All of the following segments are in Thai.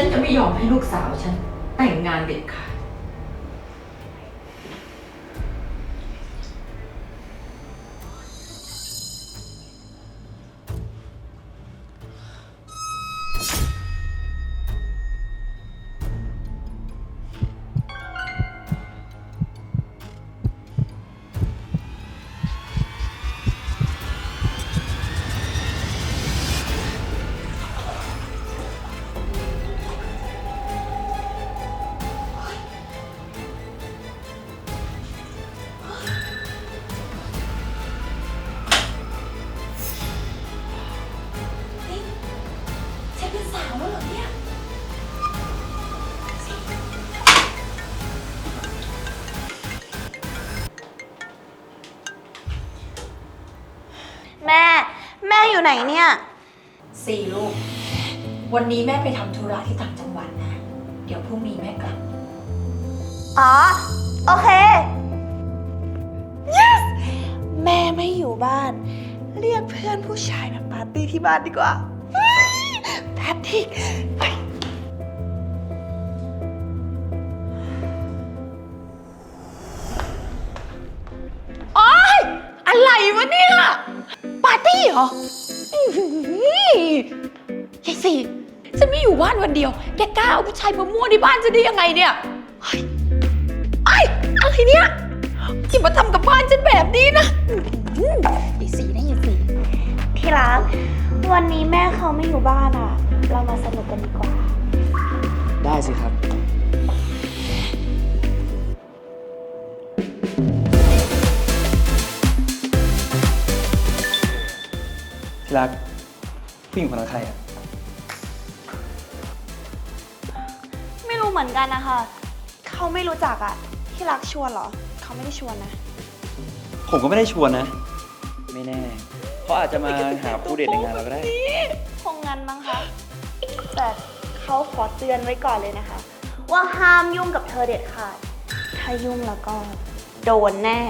ฉันจะไม่ยอมให้ลูกสาวฉันแต่งงานเด็ดขาด อยู่ไหนเนี่ย สี่ลูก วันนี้แม่ไปทำธุระที่ต่างจังหวัดนะ เดี๋ยวพรุ่งนี้แม่กลับ อ๋อ โอเค yes แม่ไม่อยู่บ้าน เรียกเพื่อนผู้ชายมาปาร์ตี้ที่บ้านดีกว่าเฮ้ยปาร์ตี้ไปโอ๊ยอะไรวะเนี่ย ปาร์ตี้เหรออื้อหือ ยายสี่ฉันไม่อยู่บ้านวันเดียว แกกล้าเอาผู้ชายมามั่วในบ้านฉันได้ยังไงเนี่ยเฮ้ยไอ้ยอะไรเนี่ยอย่ามาทำกับบ้านฉันแบบนี้นะอื้อหือยายสี่นะยายสี่ ที่รัก วันนี้แม่เขาไม่อยู่บ้านอะ เรามาสนุกกันดีกว่า ได้สิครับ รักผู้หญิงคนนั้นใครอะไม่รู้เหมือนกันนะคะ เขาไม่รู้จักอะที่รักชวนเหรอ เขาไม่ได้ชวนนะ ผมก็ไม่ได้ชวนนะ ไม่แน่เขาอาจจะมาหาผู้เดทในงานเราก็ได้ คงงั้นมั้งคะ แต่เขาขอเตือนไว้ก่อนเลยนะคะ ว่าห้ามยุ่งกับเธอเด็ดขาด ถ้ายุ่งแล้วก็โดนแน่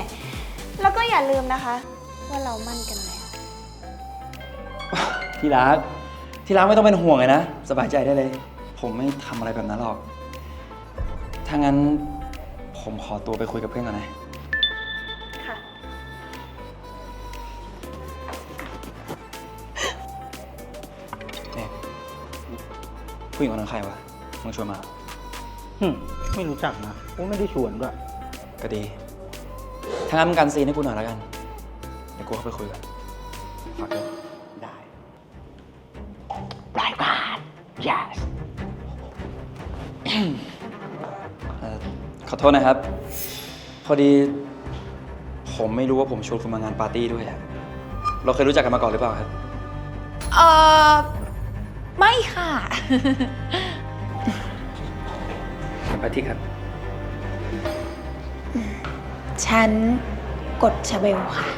แล้วก็อย่าลืมนะคะ ว่าเรามั่นกันแล้ว ที่รัก ที่รักไม่ต้องเป็นห่วงเลยนะ สบายใจได้เลย ผมไม่ทำอะไรแบบนั้นหรอก ถ้างั้นผมขอตัวไปคุยกับเพื่อนก่อนนะ ค่ะ เนี่ยผู้หญิงคนนั้นใครวะมึงชวนมา หึไม่รู้จักนะกูไม่ได้ชวนด้วย ก็ดี ถ้างั้นมึงกันซีนให้กูหน่อยแล้วกัน เดี๋ยวกูเข้าไปคุยกันฝากด้วยได้ราย yes เอ่อขอโทษนะครับ พอดีผมไม่รู้ว่าผมชวนคุณมางานปาร์ตี้ด้วยอะเราเคยรู้จักกันมาก่อนหรือเปล่าครับ เออไม่ค่ะงานปาร์ตี้ครับ ฉันกดชาเบลค่ะ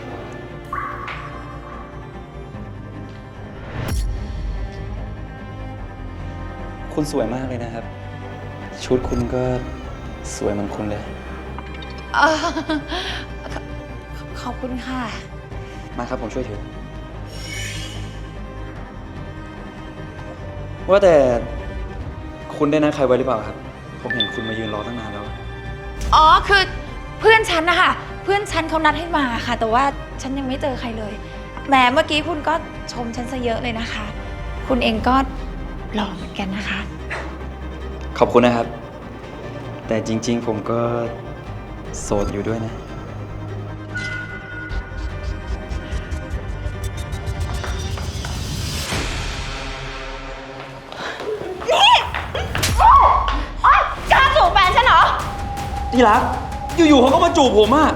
คุณสวยมากเลยนะครับ ชุดคุณก็สวยเหมือนคุณเลย เออขอขอบคุณค่ะ มาครับ ผมช่วยถือ ว่าแต่คุณได้นัดใครไว้หรือเปล่าครับ ผมเห็นคุณมายืนรอตั้งนานแล้ว อ๋อ คือเพื่อนฉันนะคะเพื่อนฉันเขานัดให้มาค่ะ แต่ว่าฉันยังไม่เจอใครเลย แหมเมื่อกี้คุณก็ชมฉันซะเยอะเลยนะคะ คุณเองก็ หล่อเหมือนกันนะคะ ขอบคุณนะครับ แต่จริงๆผมก็โสดอยู่ด้วยนะกล้าจูบแฟนฉันเหรอ ที่รัก อยู่ๆเขาก็มาจูบผมอะ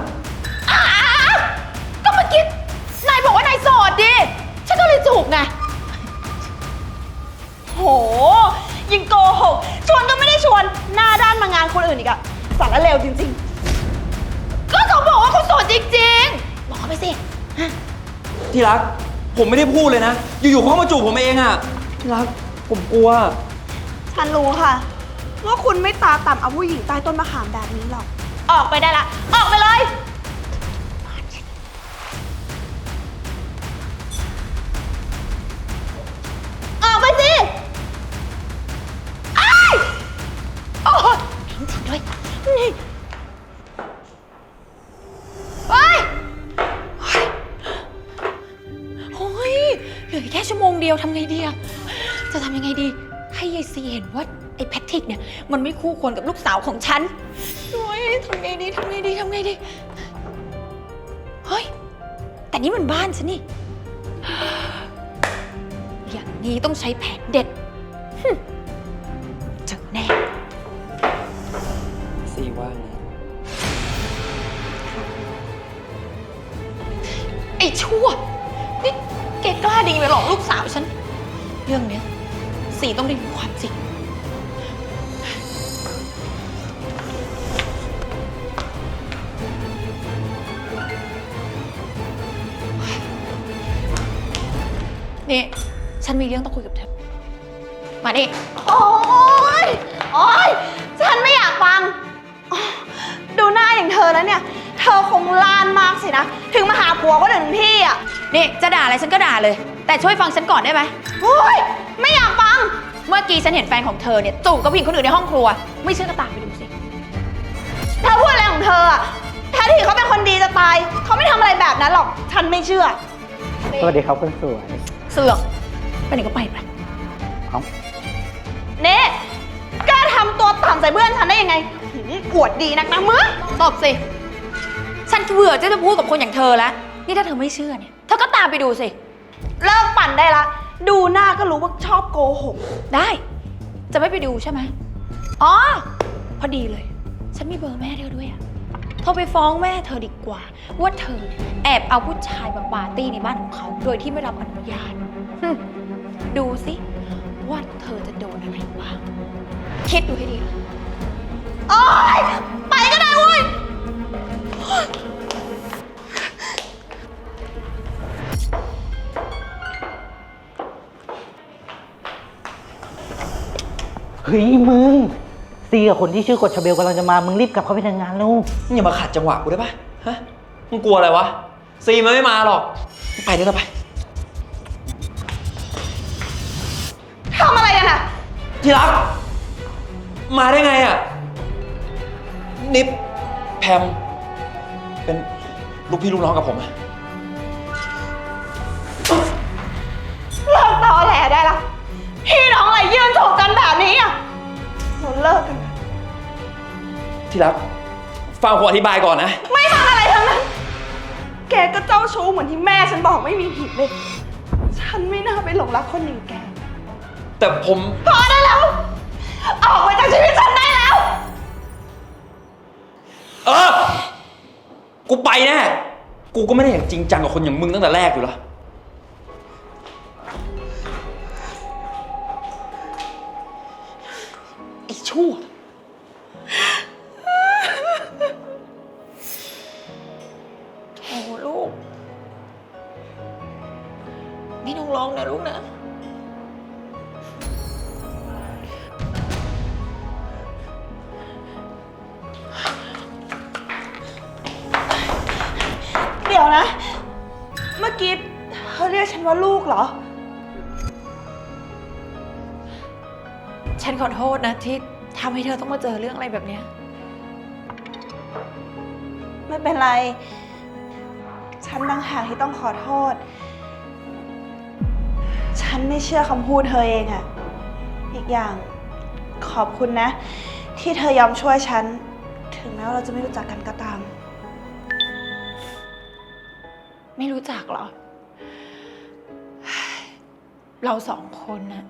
าด้านมางานคนอื่นอีกอะสารเลวจริงก็เขาบอกว่าเขาโสดจริงๆบอกเขาไปสิที่รัก ผมไม่ได้พูดเลยนะ อยู่ๆเขาก็มาจูบผมเองอะที่รัก ผมกลัวๆฉันรู้ค่ะ ว่าคุณไม่ตาต่ำเอาผู้หญิงใต้ต้นมะขามแบบนี้หรอก ออกไปได้ละ ออกไปเลย มันไม่คู่ควรกับลูกสาวของฉันโอ้ยทำไงดีทำไงดีทำไงดี เฮ้ย แต่นี่มันบ้านฉันนี่ อย่างนี้ต้องใช้แผนเด็ดหึเจอแน่ ซีว่างนะไอ้ชั่ว นี่แกกล้าดีไปหลอกลูกสาวฉัน เรื่องเนี้ยสีต้องได้รู้ความจริง นี่ ฉันมีเรื่องต้องคุยกับเธอ มาดิโอ๊ย โอ๊ย ฉันไม่อยากฟังอ๋อดูหน้าอย่างเธอแล้วเนี่ย เธอคงลานมากสินะ ถึงมาหาผัวก็ถึงที่อะ นี่ จะด่าอะไรฉันก็ด่าเลย แต่ช่วยฟังฉันก่อนได้ไหม โอ๊ย ไม่อยากฟัง เมื่อกี้ฉันเห็นแฟนของเธอเนี่ยจูบกับผู้หญิงคนอื่นในห้องครัว ไม่เชื่อก็ตามไปดูสิ เธอพูดอะไรของเธออะแท้ที่เขาเป็นคนดีจะตาย เขาไม่ทำอะไรแบบนั้นหรอก ฉันไม่เชื่อ สวัสดีครับคนสวย เสือกไปไหนก็ไปไปเอ้าเน่กล้าทำตัวต่ำใส่เพื่อนฉันได้ยังไงหืมอวดดีนักนะมึงตบสิ ฉันเบื่อจะจะพูดกับคนอย่างเธอแล้ว นี่ถ้าเธอไม่เชื่อเนี่ย เธอก็ตามไปดูสิ เลิกปั่นได้ละ ดูหน้าก็รู้ว่าชอบโกหก ได้ จะไม่ไปดูใช่ไหมอ๋อ พอดีเลย ฉันมีเบอร์แม่เธอด้วยอะโทรไปฟ้องแม่เธอดีกว่า ว่าเธอแอบเอาผู้ชายมาปาร์ตี้ในบ้านของเขา โดยที่ไม่รับอนุญาต หึดูสิว่าเธอจะโดนอะไรบ้างคิดดูให้ดี โอ๊ย ไปก็ได้เว้ย เฮ้ยมึงซีกับคนที่ชื่อกดชาเบลกำลังจะมา มึงรีบกลับเข้าไปทำงานแล้วมึงอย่ามาขัดจังหวะกูได้ปะฮะ มึงกลัวอะไรวะ ซีมันไม่มาหรอก ไปได้แล้วไป ที่รัก มาได้ไงอะ นิฟแพม เป็นลูกพี่ลูกน้องกับผมอะเลิกตอแหลได้ละ พี่น้องอะไรยืนถูกกันแบบนี้อะเราเลิกกันนะที่รัก ฟังผมอธิบายก่อนนะ ไม่ฟังอะไรทั้งนั้น แกก็เจ้าชู้เหมือนที่แม่ฉันบอกไม่มีผิดเลย ฉันไม่น่าไปหลงรักคนอย่างแก แต่ผมพอได้แล้ว ออกไปจากชีวิตฉันได้แล้ว เออ กูไปแน่กูก็ไม่ได้อย่างจริงจังกับคนอย่างมึงตั้งแต่แรกอยู่แล้ว ไอ้ชั่ว โอ้ลูก ไม่ต้องร้องนะลูกนะ ยกฉันว่าลูกเหรอ ฉันขอโทษนะที่ทำให้เธอต้องมาเจอเรื่องอะไรแบบเนี้ย ไม่เป็นไร ฉันต่างหากที่ต้องขอโทษ ฉันไม่เชื่อคำพูดเธอเองอะอีกอย่างขอบคุณนะ ที่เธอยอมช่วยฉัน ถึงแม้ว่าเราจะไม่รู้จักกันก็ตาม ไม่รู้จักเหรอ เราสองคนน่ะ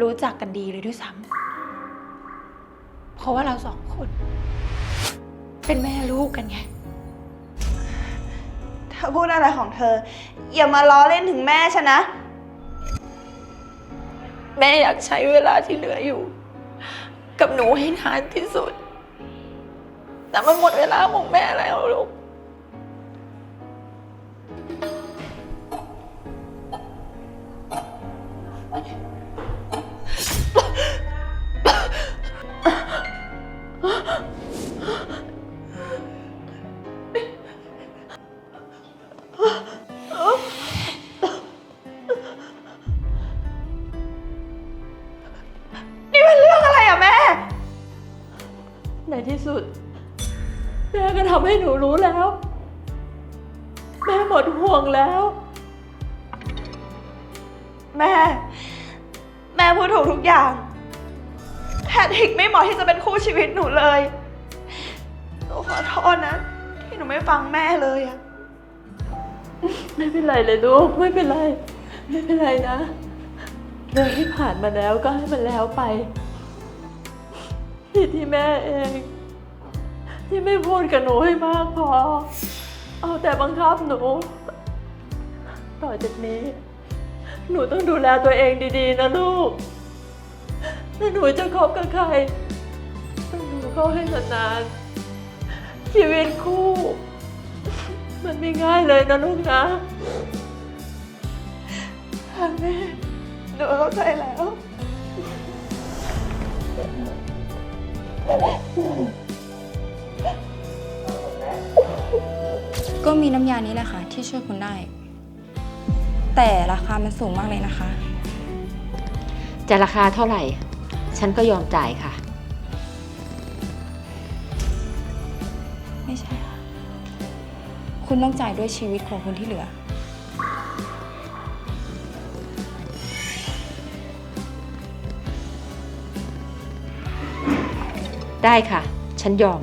รู้จักกันดีเลยด้วยซ้ำเพราะว่าเราสองคน เป็นแม่ลูกกันไง เธอพูดอะไรของเธอ อย่ามาล้อเล่นถึงแม่ฉันนะ แม่อยากใช้เวลาที่เหลืออยู่ กับหนูให้นานที่สุด แต่มันหมดเวลาของแม่แล้วลูก นี่มันเรื่องอะไรอะแม่ ในที่สุด แม่ก็ทำให้หนูรู้แล้ว แม่หมดห่วงแล้ว แม่ แม่ม่พูดถูกทุกอย่าง แพทริกไม่เหมาะที่จะเป็นคู่ชีวิตหนูเลยหนูขอโทษนะ ที่หนูไม่ฟังแม่เลยอะไม่เป็นไรเลยลูกไม่เป็นไร ไม่เป็นไรนะเรื่องที่ผ่านมาแล้วก็ให้มันแล้วไปผิดที่แม่เอง ที่ไม่พูดกับหนูให้มากพอ เอาแต่บังคับหนู ต่อจากนี้ หนูต้องดูแลตัวเองดีๆนะลูก ถ้าหนูจะคบกับใครต้องดูเขาให้นานๆชีวิตคู่ มันไม่ง่ายเลยนะลูกนะค่ะแม่หนูเข้าใจแล้ว ก็มีน้ำยานี้แหละค่ะ ที่ช่วยคุณได้ แต่ราคามันสูงมากเลยนะคะ จะราคาเท่าไหร่ ฉันก็ยอมจ่ายค่ะ ไม่ใช่ค่ะคุณต้องจ่ายด้วยชีวิตของคนที่เหลือ ได้ค่ะ ฉันยอม